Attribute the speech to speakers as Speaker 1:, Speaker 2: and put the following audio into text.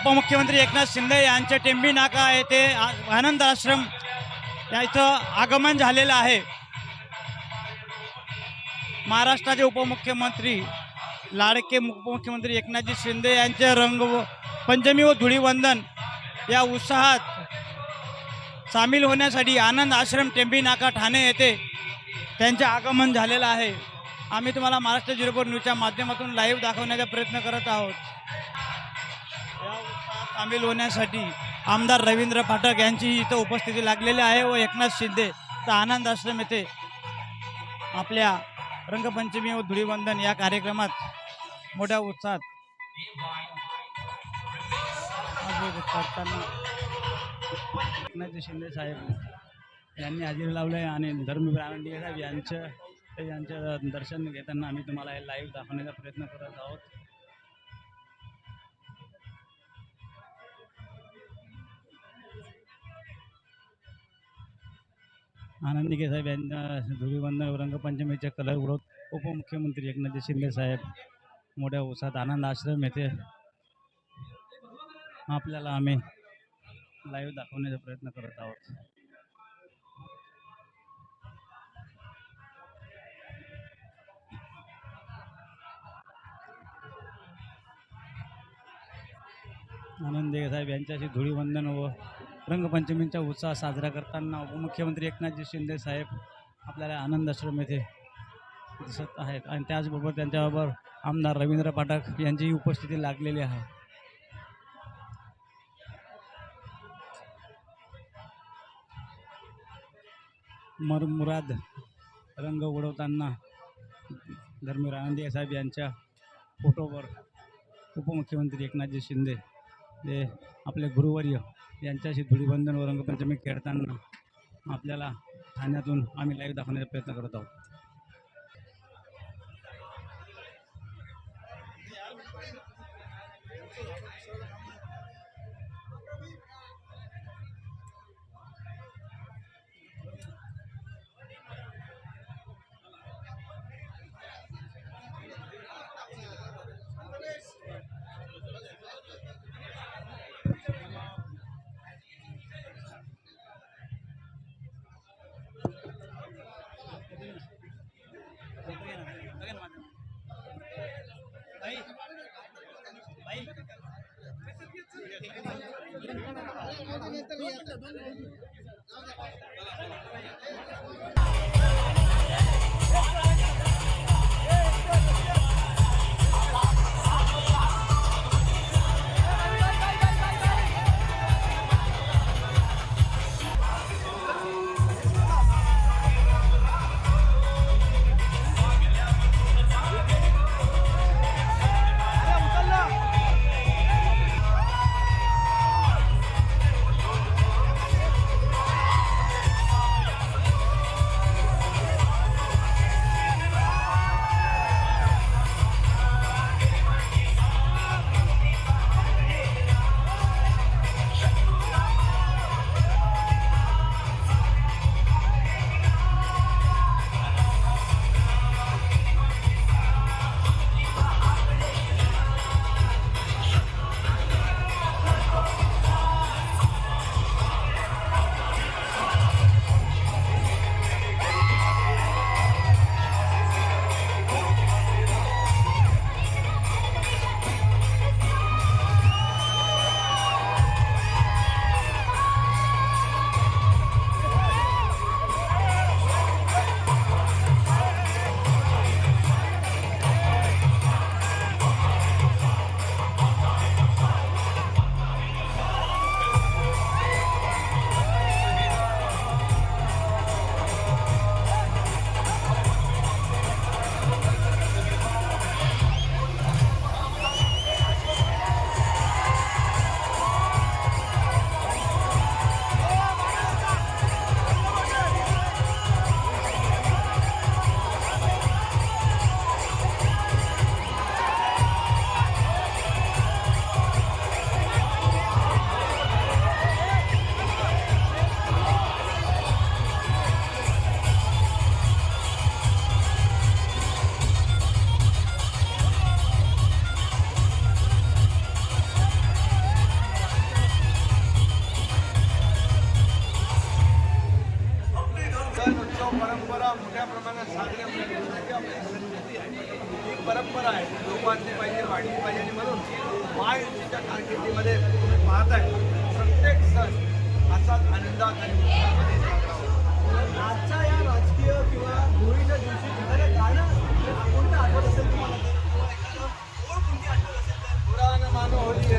Speaker 1: उपमुख्यमंत्री एकनाथ शिंदे यांचे टेंबी नाका येथे आ- आनंद आश्रम याचं आगमन झालेलं आहे. महाराष्ट्राचे उपमुख्यमंत्री लाडके उपमुख्यमंत्री एकनाथजी शिंदे यांचे रंग व- पंचमी व धुळीवंदन या उत्साहात सामील होण्यासाठी आनंद आश्रम टेंबी नाका ठाणे येथे त्यांचे आगमन झालेलं आहे. आम्ही तुम्हाला महाराष्ट्र झिरो न्यूजच्या माध्यमातून लाईव्ह दाखवण्याचा प्रयत्न करत आहोत. सामील होण्यासाठी आमदार रवींद्र पाठक यांची इथं उपस्थिती लागलेली आहे व एकनाथ शिंदे तर आनंद आश्रम येथे आपल्या रंगपंचमी व धुळीवंदन या कार्यक्रमात मोठ्या उत्साहात एकनाथ करताना शिंदे साहेब यांनी हजेरी लावलं आहे आणि धर्म आनंदी साहेब यांचं यांचं दर्शन घेताना आम्ही तुम्हाला हे लाईव्ह दाखवण्याचा प्रयत्न करत आहोत. आनंदी साहेब यांच्या धुळीवंदन रंगपंचमीच्या रंगपंचमीचे कलर उडवत उपमुख्यमंत्री एकनाथ शिंदे साहेब मोठ्या उत्साहात आनंद आश्रम येथे आपल्याला आम्ही लाईव्ह दाखवण्याचा प्रयत्न करत आहोत. आनंद साहेब यांच्याशी धुळीवंदन व रंगपंचमींचा उत्साह साजरा करताना उपमुख्यमंत्री एकनाथजी शिंदे साहेब आपल्याला आनंद आश्रम येथे दिसत आहेत आणि त्याचबरोबर त्यांच्याबरोबर आमदार रवींद्र पाठक यांचीही उपस्थिती लागलेली आहे. मरमुराद रंग उडवताना धर्मीर आनंदी साहेब यांच्या फोटोवर उपमुख्यमंत्री एकनाथजी शिंदे ते आपले गुरुवर्य यांच्याशी धुळीबंधन व रंगपंचमी खेळताना आपल्याला ठाण्यातून आम्ही लाईव्ह दाखवण्याचा प्रयत्न करत आहोत.
Speaker 2: ಇಲ್ಲ प्रमाणात साजरी आपल्या देशाची आपली संस्कृती आहे. ही परंपरा आहे. लोकांची पाहिजे वाढली पाहिजे आणि म्हणून महायुतीच्या कारकिर्दीमध्ये तुम्ही पाहताय. प्रत्येक सण असाच आनंदात आणि उत्साहामध्ये साजरा
Speaker 3: आजच्या या राजकीय किंवा होळीच्या दिवशी एखादं गाणं कोणतं आठवत असेल तुम्हाला. एखादं ओळ कोणती आठवत असेल? तर
Speaker 2: पुराण मान होली